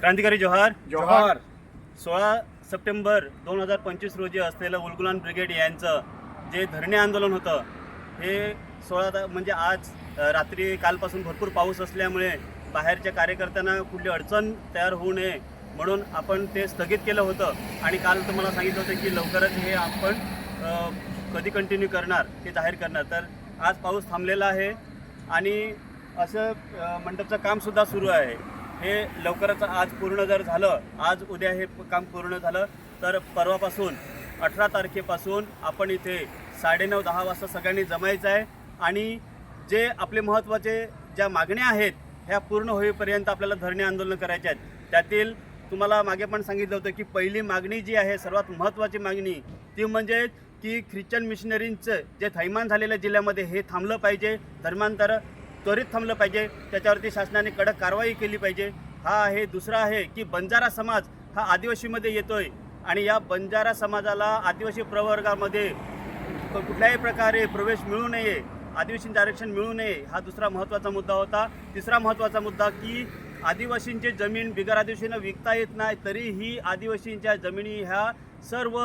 क्रांतिकारी जोहार. जोहार. सोळा सप्टेंबर दोन हजार पंचवीस रोजी असलेलं उलगुलान ब्रिगेड यांचं जे धरणे आंदोलन होतं हे सोळा म्हणजे आज रात्री कालपासून भरपूर पाऊस असल्यामुळे बाहेरच्या कार्यकर्त्यांना कुठली अडचण तयार होऊ नये म्हणून आपण ते स्थगित केलं होतं. आणि काल तुम्हाला सांगितलं होतं की लवकरच हे आपण कधी कंटिन्यू करणार ते जाहीर करणार. तर आज पाऊस थांबलेला आहे आणि असं मंडपचं कामसुद्धा सुरू आहे. हे लवकरच आज पूर्ण जर झालं आज उद्या हे काम पूर्ण झालं तर परवापासून अठरा तारखेपासून आपण इथे साडेनऊ दहा वाजता सगळ्यांनी जमायचं आहे आणि जे आपले महत्त्वाचे ज्या मागण्या आहेत ह्या पूर्ण होईपर्यंत आपल्याला धरणे आंदोलन करायचे आहेत. त्यातील तुम्हाला मागे पण सांगितलं होतं की पहिली मागणी जी आहे सर्वात महत्त्वाची मागणी ती म्हणजे की ख्रिश्चन मिशनरींचं जे थैमान झालेलं जिल्ह्यामध्ये हे थांबलं पाहिजे. धर्मांतर त्वरित थांबलं पाहिजे. त्याच्यावरती शासनाने कडक कारवाई केली पाहिजे. हा आहे दुसरा आहे की बंजारा समाज हा आदिवासीमध्ये येतो आहे आणि या बंजारा समाजाला आदिवासी प्रवर्गामध्ये कुठल्याही प्रकारे प्रवेश मिळू नये आदिवासींचे आरक्षण मिळू नये हा दुसरा महत्त्वाचा मुद्दा होता. तिसरा महत्त्वाचा मुद्दा की आदिवासींचे जमीन बिगर आदिवासींना विकता येत नाही तरीही आदिवासींच्या जमिनी ह्या सर्व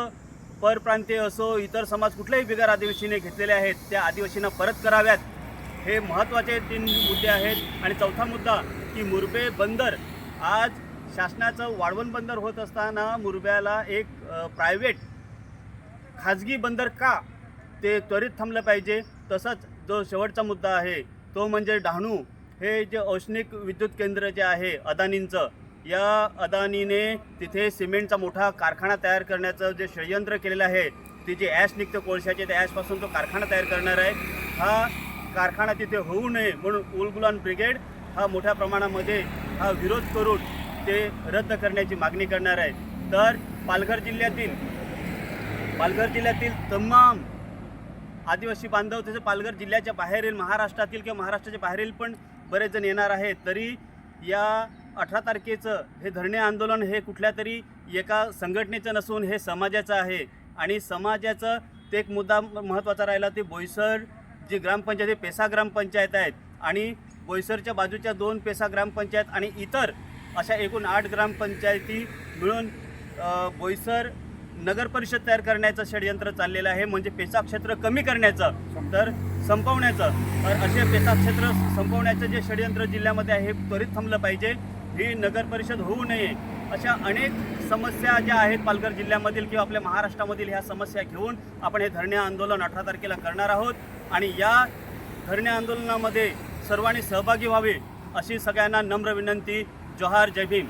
परप्रांतीय असो इतर समाज कुठल्याही बिगर आदिवासीने घेतलेले आहेत त्या आदिवासींना परत कराव्यात. हे महत्त्वाचे तीन मुद्दे आहेत. आणि चौथा मुद्दा की मुरबे बंदर. आज शासनाचं वाढवण बंदर होत असताना मुरब्याला एक प्रायव्हेट खाजगी बंदर का? ते त्वरित थांबलं पाहिजे. तसंच जो शेवटचा मुद्दा आहे तो म्हणजे डहाणू. हे जे औष्णिक विद्युत केंद्र जे आहे अदानींचं या अदानीने तिथे सिमेंटचा मोठा कारखाना तयार करण्याचं जे षडयंत्र केलेलं आहे ती जे ॲश निघतं कोळशाचे त्या ॲशपासून तो कारखाना तयार करणार आहे. हा कारखाना तिथे होऊ नये म्हणून उलगुलान ब्रिगेड हा मोठ्या प्रमाणामध्ये हा विरोध करून ते रद्द करण्याची मागणी करणार आहे तर पालघर जिल्ह्यातील पालघर जिल्ह्यातील तमाम आदिवासी बांधव तसे पालघर जिल्ह्याच्या बाहेरील महाराष्ट्रातील किंवा महाराष्ट्राच्या बाहेरील पण बरेच जण येणार आहेत. तरी या अठरा तारखेचं हे धरणे आंदोलन हे कुठल्या तरी एका संघटनेचं नसून हे समाजाचं आहे. आणि समाजाचं ते एक मुद्दा महत्त्वाचा राहिला ते बोईसर जी ग्रामपंचायत हे पेसा ग्रामपंचायत आहेत आणि बोईसरच्या बाजूच्या दोन पेसा ग्रामपंचायत आणि इतर अशा एकूण आठ ग्रामपंचायती मिळून बोईसर नगर परिषद तयार करण्याचं षडयंत्र चाललेलं आहे. म्हणजे पेसा क्षेत्र कमी करण्याचं तर संपवण्याचं. तर असे पेसा क्षेत्र संपवण्याचं जे षडयंत्र जिल्ह्यामध्ये आहे हे त्वरित थांबलं पाहिजे. ही नगर परिषद होऊ नये. अशा अनेक समस्या ज्या आहेत पालघर जिल्ह्यामधील किंवा आपल्या महाराष्ट्रामधील ह्या समस्या घेऊन आपण हे धरणे आंदोलन अठरा तारखेला करणार आहोत. आणि या धरणे आंदोलनामध्ये सर्वांनी सहभागी व्हावे अशी सगळ्यांना नम्र विनंती. जोहार जय भीम.